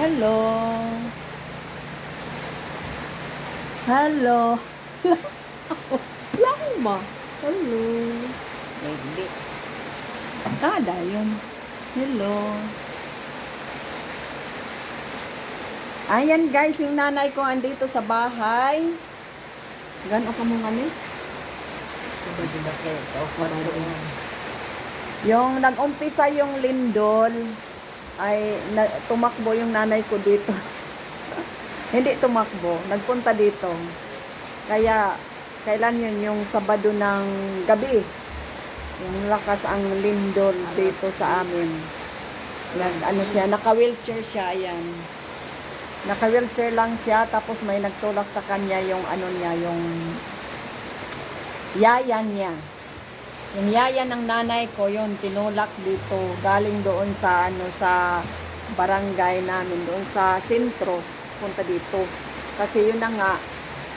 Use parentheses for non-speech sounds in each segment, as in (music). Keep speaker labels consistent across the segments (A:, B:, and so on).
A: Hello. Hello. Lang ba? Hello.
B: Hindi.
A: Tada yun. Hello. Ayan guys, yung nanay ko andito sa bahay. Gano'n ka mong ano?
B: Diba di ba kayo? Ito,
A: Yung nag-umpisa yung lindol, ay na, tumakbo yung nanay ko dito. (laughs) Hindi tumakbo, nagpunta dito. Kaya, kailan yun? Yung Sabado ng gabi. Yung lakas ang lindol dito sa amin. Nag, ano siya, naka-wheelchair siya, ayan. Naka-wheelchair lang siya, tapos may nagtulak sa kanya yung ano niya, yung yaya niya. Yung yaya ng nanay ko, yun, tinulak dito. Galing doon sa, ano, sa barangay namin, doon sa sentro, punta dito. Kasi yun na nga,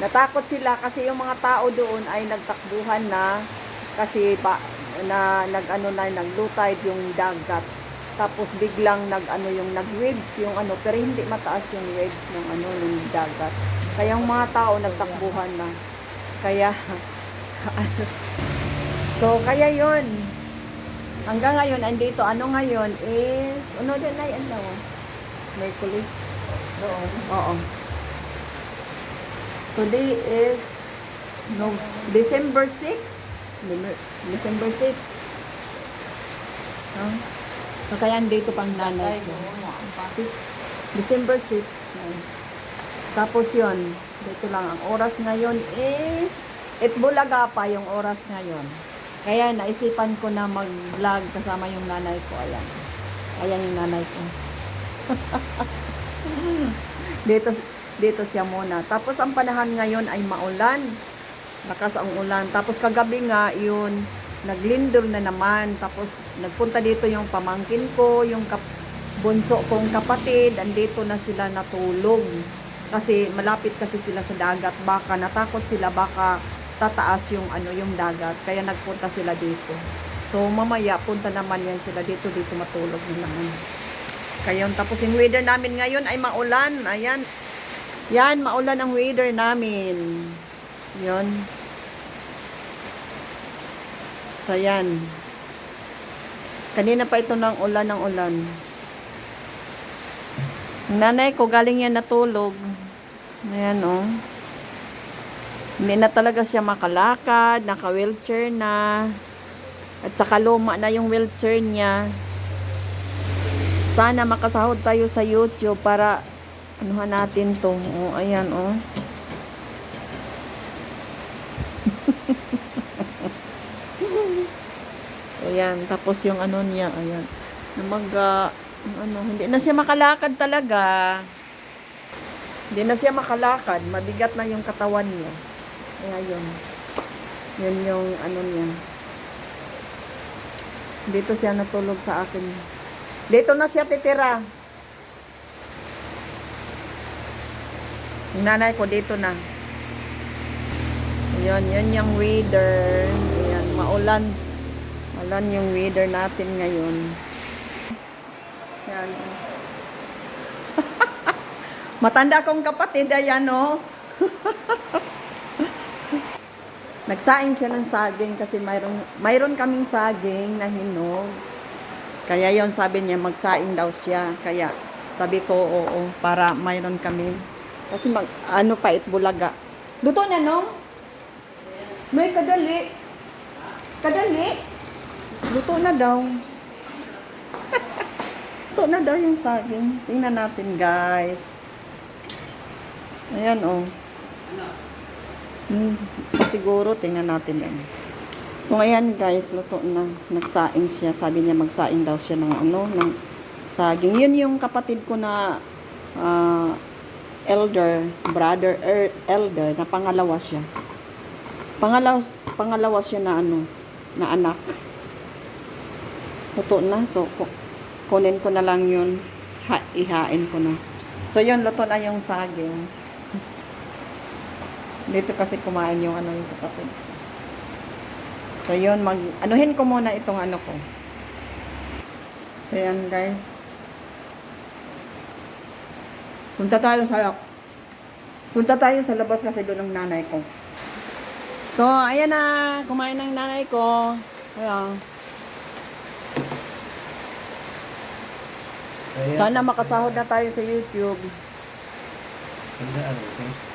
A: natakot sila kasi yung mga tao doon ay nagtakbuhan na kasi ba, na nag ano na naglutay yung dagat tapos biglang nag ano yung nag waves yung ano pero hindi mataas yung waves ng ano ng dagat kaya yung mga tao nagtakbuhan na kaya (laughs) ano, So, kaya yun. Hanggang ngayon, andito, ano ngayon is, ano din ay, ano, Mercury.
B: Doon.
A: Oo. Today is, no, December 6. Deme- December 6. Huh? So, kaya andito pang nanay ko. 6. December 6. Ayun. Tapos yun, dito lang, ang oras ngayon is, Itbulaga pa yung oras ngayon. Kaya naisipan ko na mag-vlog kasama yung nanay ko. Ayan. Ayan yung nanay ko. (laughs) dito, dito siya muna. Tapos ang panahon ngayon ay maulan. Lakas ang ulan. Tapos kagabi nga, yun, naglindol na naman. Tapos nagpunta dito yung pamangkin ko, yung kap bunso kong kapatid. Andito na sila natulog. Kasi malapit kasi sila sa dagat. Baka natakot sila, baka tataas yung ano yung dagat. Kaya nagpunta sila dito. So mamaya punta naman yan sila dito. Dito matulog nila naman. Kaya tapos yung weather namin ngayon ay maulan. Ayan. Yan maulan ang weather namin. Yon so yan. Kanina pa ito ng ulan ng ulan. Nanay ko galing yan natulog. Ayan oh hindi na talaga siya makalakad, naka-wheelchair na. At saka luma na yung wheelchair niya. Sana makasahod tayo sa YouTube para anuhan natin to. Oh, ayan oh. (laughs) ayan, tapos yung ano niya, ayan. Namaga, ano, hindi na siya makalakad talaga. Hindi na siya makalakad, mabigat na yung katawan niya. Kaya yun. Yun yung ano niya. Dito siya natulog sa akin. Dito na siya titira. Yung nanay ko dito na. Yun, yun yung weather. Ayan, maulan. Maulan yung weather natin ngayon. Yan. (laughs) Matanda kong kapatid, ayan o. (laughs) Nagsaing siya ng saging kasi mayroon, mayroon kaming saging na hinog. Kaya yon sabi niya, magsaing daw siya. Kaya sabi ko, oo, para mayroon kami. Kasi mag, ano pa, itbulaga. Luto na, no? May kadali. Kadali. Luto na daw. (laughs) Luto na daw yung saging. Tingnan natin, guys. Ayan, oh. Hmm, siguro, tingnan natin yan. So, ayan guys, luto na. Nagsaing siya. Sabi niya magsaing daw siya ng ano, ng saging. Yun yung kapatid ko na ah, elder, brother, er, elder, na pangalawa siya. Pangalawa, pangalawa siya na ano, na anak. Luto na. So, ku- kunin ko na lang yun. Ha, ihain ko na. So, yun, luto na yung saging. Dito kasi kumain yung ano yung kapatid. So yun, mag, anuhin ko muna itong ano ko. So yan guys. Punta tayo sa Punta tayo sa labas kasi doon ang nanay ko. So, ayan na. Kumain ng nanay ko. Ayan.
B: Saya.
A: Sana makasahod na tayo sa YouTube.
B: Sandaan, okay?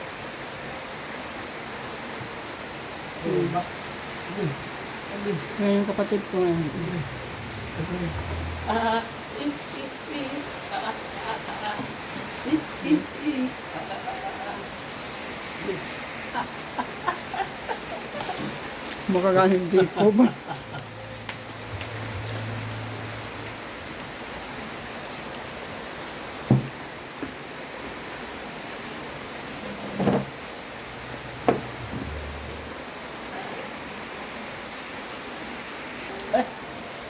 A: Ngayon kapatid ko ngayon.
B: Ah,
A: Makagaling Jacob.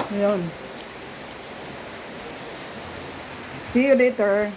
A: Ayun. See you later.